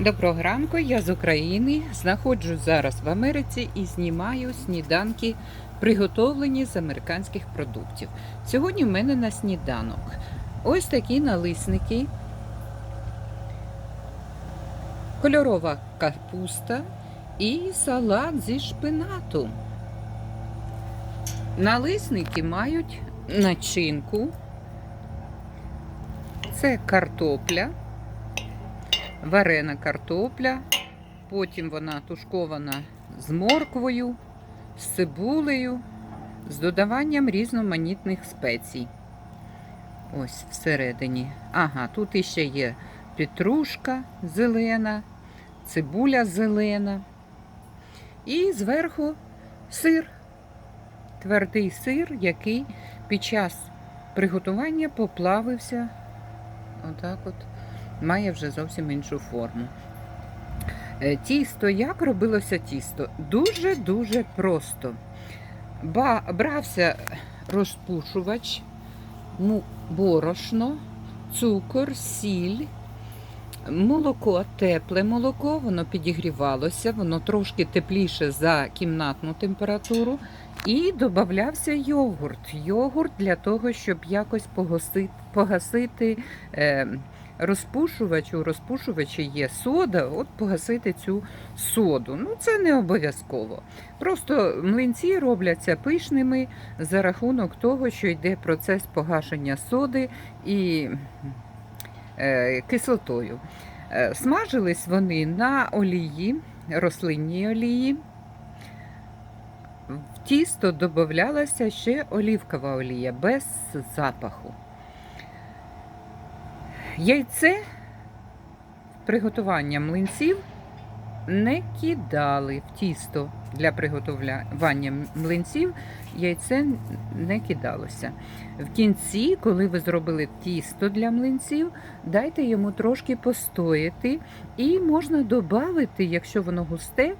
Доброго ранку, я з України. Знаходжусь зараз в Америці і знімаю сніданки, приготовлені з американських продуктів. Сьогодні в мене на сніданок ось такі налисники, кольорова капуста і салат зі шпинату. Налисники мають начинку. Це картопля варена картопля, потім вона тушкована з морквою, з цибулею, з додаванням різноманітних спецій. Ось всередині. Ага, тут іще є петрушка зелена, цибуля зелена. І зверху сир, твердий сир, який під час приготування поплавився. Отак от має вже зовсім іншу форму. Е, Тісто, як робилося тісто? Дуже-дуже просто. Ба, брався розпушувач, борошно, цукор, сіль, молоко, тепле молоко, воно підігрівалося, воно трошки тепліше за кімнатну температуру. І додавався йогурт. Йогурт для того, щоб якось погасити, погасити е, розпушувач. У розпушувачі є сода, от погасити цю соду. Ну, це не обов'язково. Просто млинці робляться пишними за рахунок того, що йде процес погашення соди і е, кислотою. Е, смажились вони на олії, рослинній олії. В тісто додавалася ще олівкова олія без запаху. Яйце приготування млинців не кидали в тісто для приготування млинців, яйце не кидалося. В кінці, коли ви зробили тісто для млинців, дайте йому трошки постояти, і можна додати, якщо воно густе,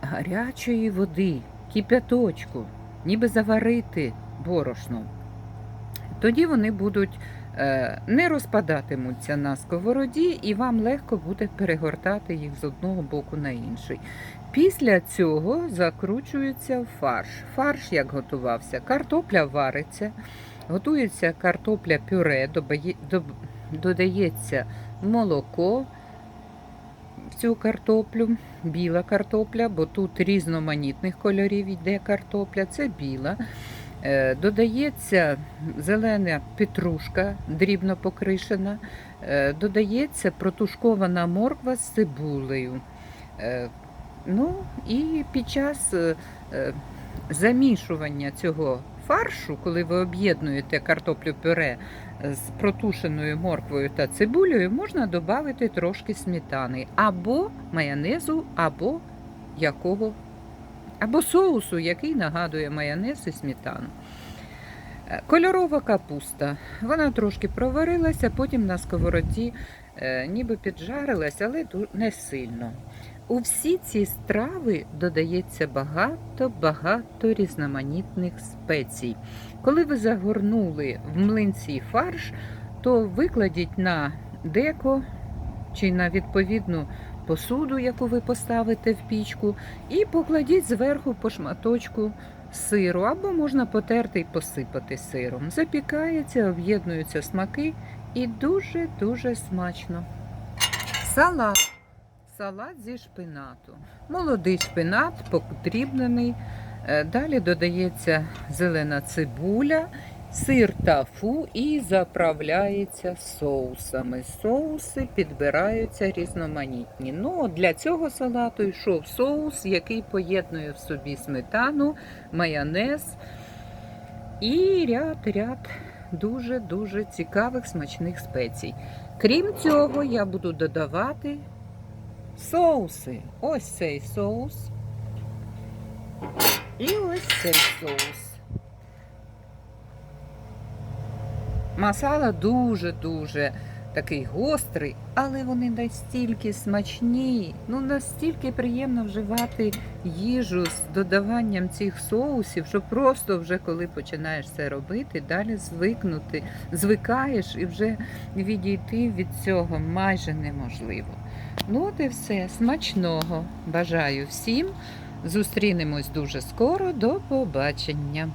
гарячої води, кип'яточку, ніби заварити борошно. Тоді вони будуть не розпадатимуться на сковороді, і вам легко буде перегортати їх з одного боку на інший. Після цього закручується фарш. Фарш як готувався? Картопля вариться, готується картопля пюре, додається молоко в цю картоплю, біла картопля, бо тут різноманітних кольорів йде картопля, це біла. Е, Додається зелена петрушка, дрібно покришена, Е, додається протушкована морква з цибулею. Е, Ну і під час замішування цього фаршу, коли ви об'єднуєте картоплю пюре з протушеною морквою та цибулею, можна додати трошки сметани або майонезу, або якого або соусу, який нагадує майонез і сметану. Е, Кольорова капуста. Вона трошки проварилася, потім на сковороді е, ніби піджарилась, але не сильно. У всі ці страви додається багато-багато різноманітних спецій. Коли ви загорнули в млинці фарш, то викладіть на деко чи на відповідну посуду, яку ви поставите в пічку, і покладіть зверху по шматочку сиру, або можна потерти і посипати сиром. Запікається, об'єднуються смаки і дуже-дуже смачно. Салат. Салат зі шпинату. Молодий шпинат, подрібнений. Е, Далі додається зелена цибуля, сир тафу і заправляється соусами. Соуси підбираються різноманітні. Ну, для цього салату йшов соус, який поєднує в собі сметану, майонез і ряд-ряд дуже-дуже цікавих смачних спецій. Крім цього, я буду додавати соуси. Ось цей соус. І ось цей соус. Масала дуже-дуже такий гострий, але вони настільки смачні, ну настільки приємно вживати їжу з додаванням цих соусів, що просто вже коли починаєш це робити, далі звикнути, звикаєш і вже відійти від цього майже неможливо. Ну, от і все. Смачного. Бажаю всім. Зустрінемось дуже скоро. До побачення.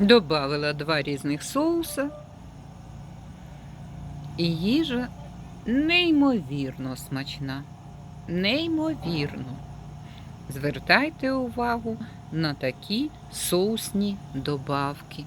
Добавила два різних соуса. І їжа неймовірно смачна. Неймовірно. Звертайте увагу на такі соусні добавки.